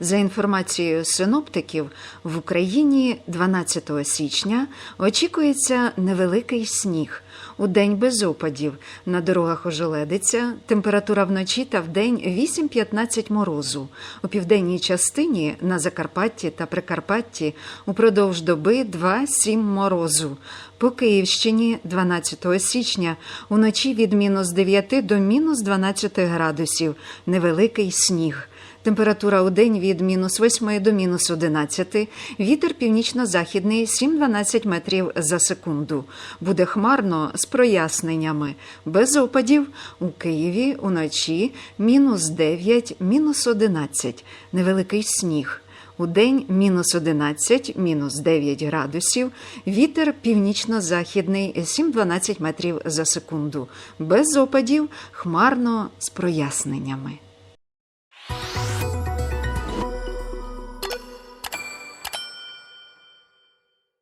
За інформацією синоптиків, в Україні 12 січня очікується невеликий сніг. У день без опадів. На дорогах ожеледиться. Температура вночі та вдень 8-15 морозу. У південній частині на Закарпатті та Прикарпатті упродовж доби 2-7 морозу. По Київщині 12 січня уночі від мінус 9 до мінус 12 градусів. Невеликий сніг. Температура у день від мінус 8 до мінус 11, вітер північно-західний 7-12 метрів за секунду. Буде хмарно з проясненнями. Без опадів у Києві уночі мінус 9, мінус 11, невеликий сніг. У день мінус 11, мінус 9 градусів, вітер північно-західний 7-12 метрів за секунду. Без опадів хмарно з проясненнями.